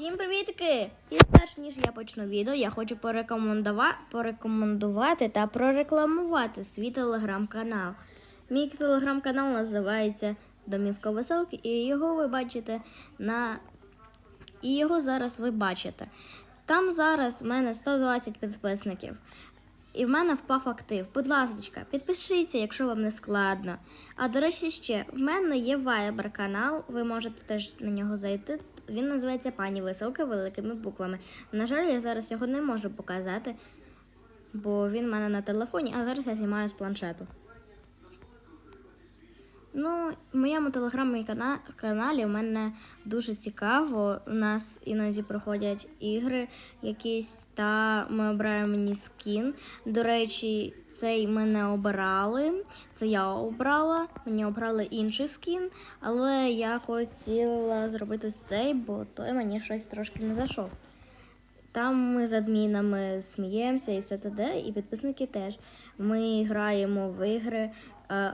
Всім привітки! І сперш ніж я почну відео, я хочу порекомендува... порекомендувати та прорекламувати свій телеграм-канал. Мій телеграм-канал називається Домівка Веселки, і його ви бачите на. І його зараз ви бачите. Там зараз в мене 120 підписників. І в мене впав актив. Будь ласка, підпишіться, якщо вам не складно. А до речі, ще в мене є Viber канал, ви можете теж на нього зайти. Він називається Пані Веселка великими буквами. На жаль, я зараз його не можу показати, бо він в мене на телефоні, а зараз я знімаю з планшету. Ну, в моєму телеграм-каналі в мене дуже цікаво. У нас іноді проходять ігри якісь, та ми обираємо мені скін. До речі, цей ми не обирали. Це я обрала. Мені обрали інший скін, але я хотіла зробити цей, бо той мені щось трошки не зайшов. Там ми з адмінами сміємося і все т.д. І підписники теж. Ми граємо в ігри, е,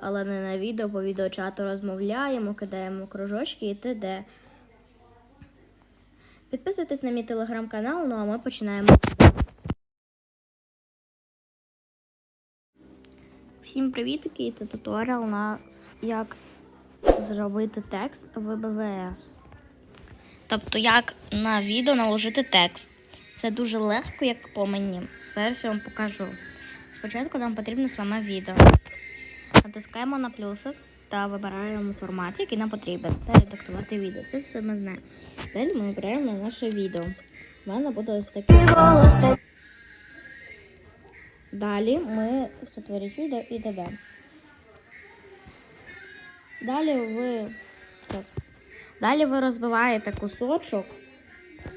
але не на відео, по відеочату розмовляємо, кидаємо кружочки і т.д. Підписуйтесь на мій телеграм-канал, ну а ми починаємо. Всім привітки! Це туторіал на як зробити текст в БВС. Тобто, як на відео наложити текст. Це дуже легко, як по мені. Зараз я вам покажу. Спочатку нам потрібно саме відео. Натискаємо на плюсик та вибираємо формат, який нам потрібен. Та редактувати відео. Це все ми знаємо. Далі ми обираємо наше відео. У мене буде ось таке. Далі ми сотворіть відео і додамо. Далі ви. Зараз. Далі ви розбиваєте кусочок.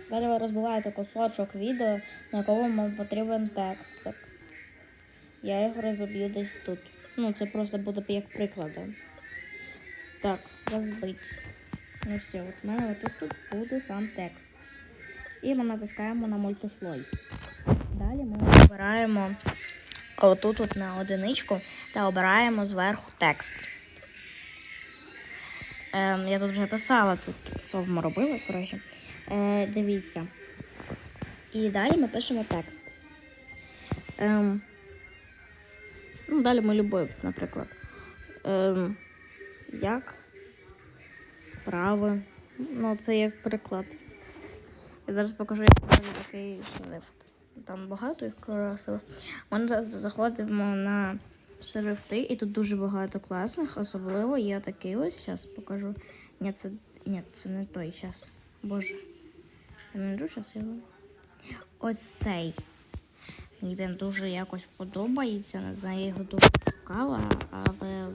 Далі ви розбиваєте кусочок відео, на якому вам потрібен текст. Я його розоб'ю десь тут. Ну, це просто буде як приклади. Так, розбить. Ну все, от в мене тут, тут буде сам текст. І ми натискаємо на мультислой. Далі ми обираємо отут от на одиничку та обираємо зверху текст. Ем, я тут вже писала, тут совмо робила, коротше. Е, дивіться. І далі ми пишемо текст. Ем, ну, далі ми любов, наприклад. Ем, як справи. Ну, це як приклад. Я зараз покажу, як буде такий шрифт. Там багато їх красивих. Ми заходимо на шрифти, і тут дуже багато класних, особливо є такий ось. Зараз покажу. Ні, це, ні, це не той час. Боже. Я не зараз його. Ось цей. Мені він дуже якось подобається. Не знаю, я його дуже шукала, але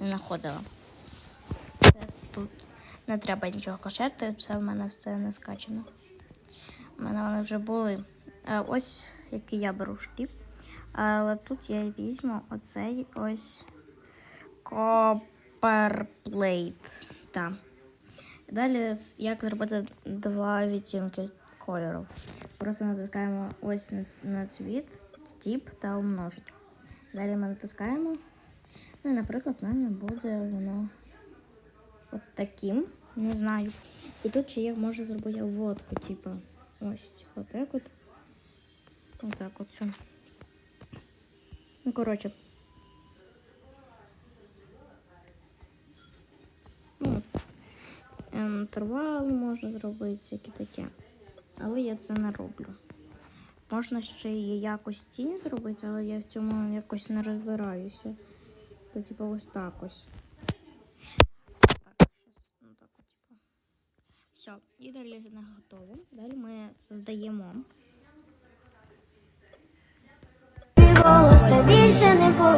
не знаходила. Тут не треба нічого кошерти, це в мене все не скачано. У мене вони вже були. Ось який я беру штіп. Але тут я візьму оцей ось. Так. Далі як зробити два відтінки кольору. Просто натискаємо ось на, цвіт, тип та умножить. Далі ми натискаємо. Ну і, наприклад, в мене буде воно от таким. Не знаю. І тут ще я можу зробити обводку, типу, ось отак от. Отак от все. Ну, коротше. Ну, от. Ем, можна зробити, всяке таке. Але я це не роблю. Можна ще і якось тінь зробити, але я в цьому якось не розбираюся. То типу ось так ось. Все, і далі не готово. Далі ми здаємо.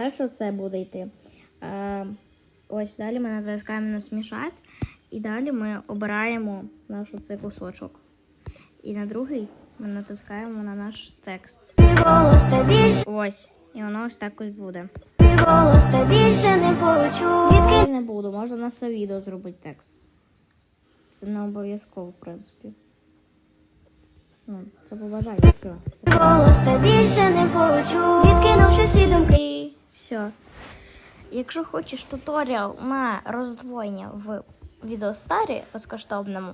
Далі це буде йти. Е, ось далі ми натискаємо на смішати. І далі ми обираємо наш оцей кусочок. І на другий ми натискаємо на наш текст. Ось. І воно ось так ось буде. просто більше не хочу. Відки не буду, можна на все відео зробити текст. Це не обов'язково, в принципі. Ну, це все. просто більше не хочу. Відкинувши всі думки. І все. Якщо хочеш туторіал на роздвоєння в відеостарі безкоштовному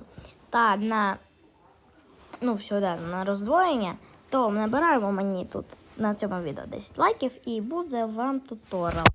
та на ну, сюди на роздвоєння, то набираємо мені тут на цьому відео 10 лайків і буде вам туторіал.